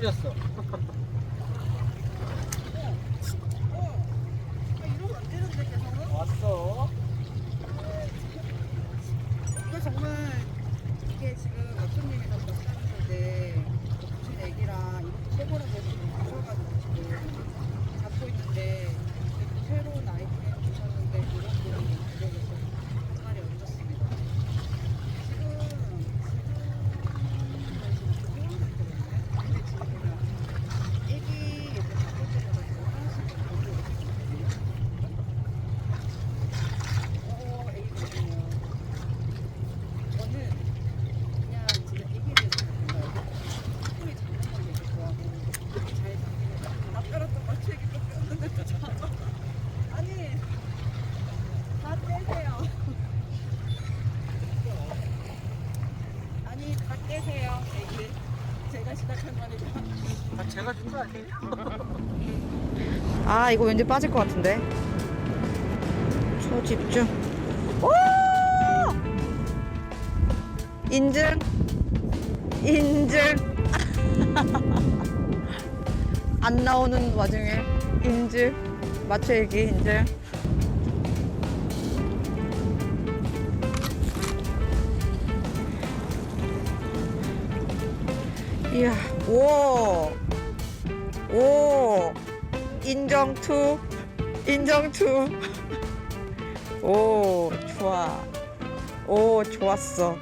계속. 왔어. 이거 정말 이게 지금 어촌님이 다몇 무슨 애기랑 이것도 새거라고 지금 주셔가지고 지금 갖고 있는데 그 새로운 아이템 주셨는데 이런 거랑 가격에서 정말이 얹었습니다. 지금 지금 지금 근데 지금 보면 애기 이렇게 바꿀 때마다 지금 하나씩 바꾸고 있거든요. 어, 애기거든요. 저는 그냥 진짜 애기에 대해서 몰라요. 꿈이 작는 걸 되게 좋아하고 이렇게 잘 잡히는 아까랑 똑같이 애기 또 뺐는데 또 잡아. 아니 다 떼세요. 아니 다 떼세요 애기. 아, 제가 준 거 아니에요? 아 이거 왠지 빠질 것 같은데. 초집중. 오! 인증. 인증. 안 나오는 와중에 인증. 맞춰일기 인증 이야 오 오, 인정 투, 인정 투. 오, 좋아. 오, 좋았어.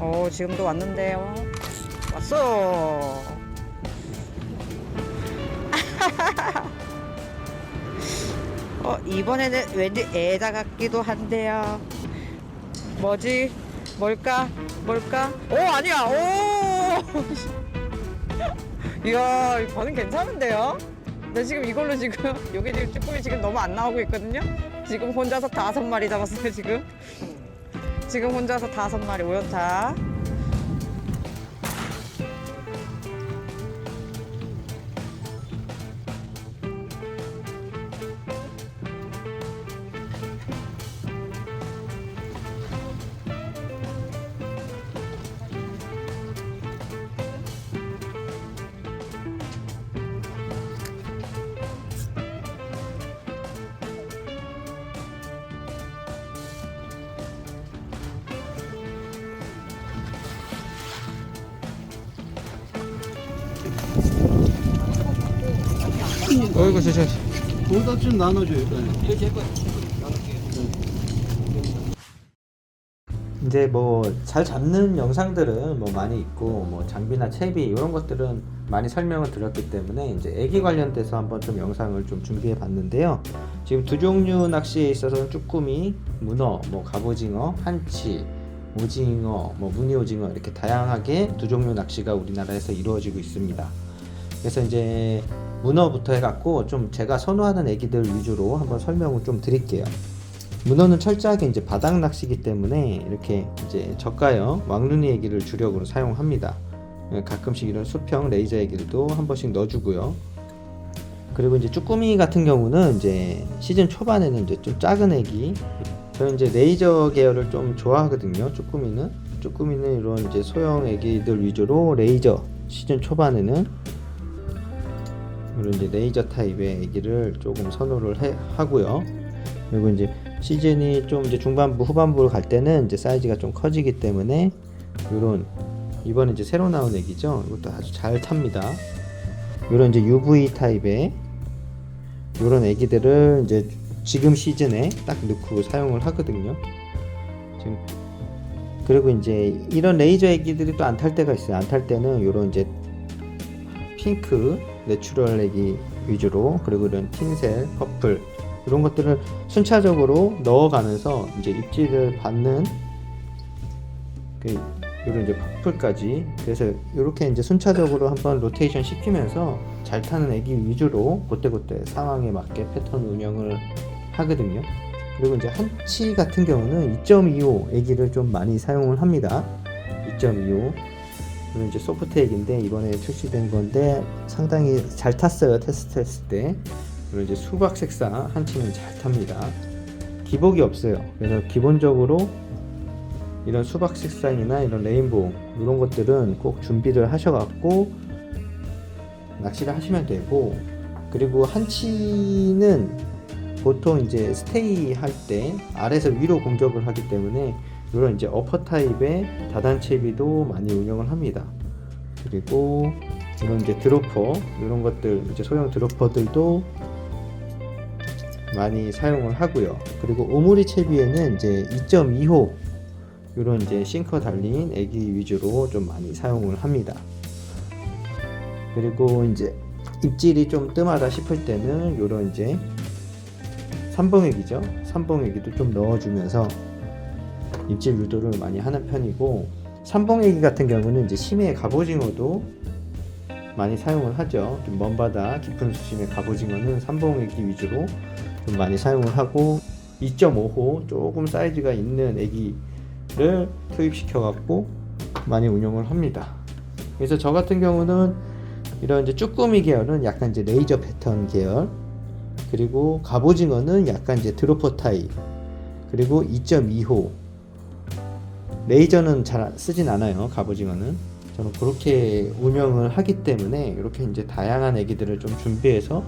오, 지금도 왔는데 요. 왔어. 어, 이번에는 왠지 애자 같기도 한데요. 뭐지? 뭘까? 뭘까? 오, 아니야. 오! 이야, 이 반응 괜찮은데요? 나 지금 이걸로 지금 여기 지금 쭈꾸미 지금 너무 안 나오고 있거든요. 지금 혼자서 다섯 마리 잡았어요 지금. 지금 혼자서 다섯 마리 오연타. 어이구 저, 저. 거기다 좀 나눠줘요. 이거 제 거야. 이제 뭐 잘 잡는 영상들은 뭐 많이 있고 뭐 장비나 채비 이런 것들은 많이 설명을 드렸기 때문에 이제 애기 관련돼서 한번 좀 영상을 좀 준비해 봤는데요. 지금 두 종류 낚시에 있어서는 쭈꾸미, 문어, 뭐 갑오징어, 한치, 오징어, 뭐 무늬 오징어 이렇게 다양하게 두 종류 낚시가 우리나라에서 이루어지고 있습니다. 그래서 이제 문어부터 해갖고 좀 제가 선호하는 애기들 위주로 한번 설명을 좀 드릴게요. 문어는 철저하게 이제 바닥 낚시기 때문에 이렇게 이제 저가형 왕눈이 애기를 주력으로 사용합니다. 예, 가끔씩 이런 수평 레이저 애기들도 한 번씩 넣어주고요. 그리고 이제 쭈꾸미 같은 경우는 이제 시즌 초반에는 이제 좀 작은 애기. 저는 이제 레이저 계열을 좀 좋아하거든요. 쭈꾸미는 쭈꾸미는 이런 이제 소형 애기들 위주로 레이저 시즌 초반에는 이런 이제 레이저 타입의 애기를 조금 선호를 해, 하고요. 그리고 이제 시즌이 좀 이제 중반부 후반부로 갈 때는 이제 사이즈가 좀 커지기 때문에 이런 이번에 이제 새로 나온 애기죠. 이것도 아주 잘 탑니다. 이런 이제 UV 타입의 이런 애기들을 이제 지금 시즌에 딱 넣고 사용을 하거든요. 지금 그리고 이제 이런 레이저 애기들이 또 안 탈 때가 있어요. 안 탈 때는 이런 이제 핑크 내추럴 애기 위주로 그리고 이런 틴셀, 퍼플 이런 것들을 순차적으로 넣어가면서 이제 입질을 받는 그 이런 이제 퍼플까지 그래서 이렇게 이제 순차적으로 한번 로테이션 시키면서 잘 타는 애기 위주로 그때그때 상황에 맞게 패턴 운영을 하거든요. 그리고 이제 한치 같은 경우는 2.25 애기를 좀 많이 사용을 합니다. 2.25 이건 이제 소프트 액인데 이번에 출시된 건데 상당히 잘 탔어요 테스트 했을 때. 그리고 이제 수박 색상 한치는 잘 탑니다. 기복이 없어요. 그래서 기본적으로 이런 수박 색상이나 이런 레인보우 이런 것들은 꼭 준비를 하셔갖고 낚시를 하시면 되고 그리고 한치는 보통 이제 스테이 할 때 아래에서 위로 공격을 하기 때문에 이런 이제 어퍼 타입의 다단 채비도 많이 운영을 합니다. 그리고 이런 이제 드로퍼 이런 것들 이제 소형 드로퍼들도 많이 사용을 하고요. 그리고 오므리 채비에는 이제 2.2호 이런 이제 싱커 달린 애기 위주로 좀 많이 사용을 합니다. 그리고 이제 입질이 좀 뜸하다 싶을 때는 이런 이제 삼봉액이죠. 삼봉액이도 좀 넣어주면서 입질 유도를 많이 하는 편이고 삼봉액이 같은 경우는 이제 심해 갑오징어도 많이 사용을 하죠. 좀 먼 바다 깊은 수심의 갑오징어는 삼봉액기 위주로 좀 많이 사용을 하고 2.5호 조금 사이즈가 있는 애기를 투입시켜 갖고 많이 운용을 합니다. 그래서 저 같은 경우는 이런 이제 쭈꾸미 계열은 약간 이제 레이저 패턴 계열 그리고 갑오징어는 약간 이제 드로퍼 타입 그리고 2.2호 레이저는 잘 쓰진 않아요 갑오징어는. 저는 그렇게 운영을 하기 때문에 이렇게 이제 다양한 애기들을 좀 준비해서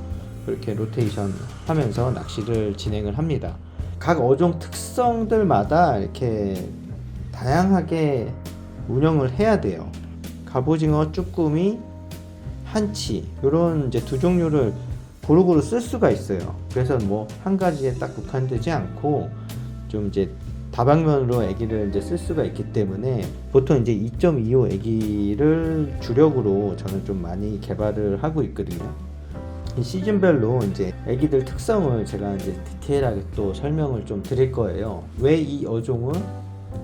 이렇게 로테이션 하면서 낚시를 진행을 합니다. 각 어종 특성들마다 이렇게 다양하게 운영을 해야 돼요. 갑오징어 쭈꾸미 한치 이런 이제 두 종류를 고루고루 쓸 수가 있어요. 그래서 뭐 한 가지에 딱 국한되지 않고 좀 이제 다방면으로 애기를 이제 쓸 수가 있기 때문에 보통 이제 2.25 애기를 주력으로 저는 좀 많이 개발을 하고 있거든요. 이 시즌별로 이제 애기들 특성을 제가 이제 디테일하게 또 설명을 좀 드릴 거예요. 왜 이 어종은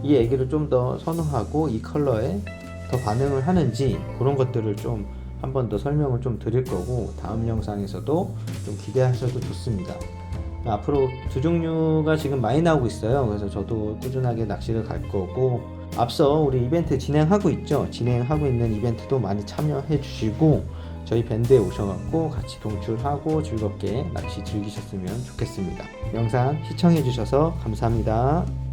이 애기를 좀 더 선호하고 이 컬러에 더 반응을 하는지 그런 것들을 좀 한번 더 설명을 좀 드릴 거고 다음 영상에서도 좀 기대하셔도 좋습니다. 앞으로 두 종류가 지금 많이 나오고 있어요. 그래서 저도 꾸준하게 낚시를 갈 거고 앞서 우리 이벤트 진행하고 있죠. 진행하고 있는 이벤트도 많이 참여해 주시고 저희 밴드에 오셔갖고 같이 동출하고 즐겁게 낚시 즐기셨으면 좋겠습니다. 영상 시청해 주셔서 감사합니다.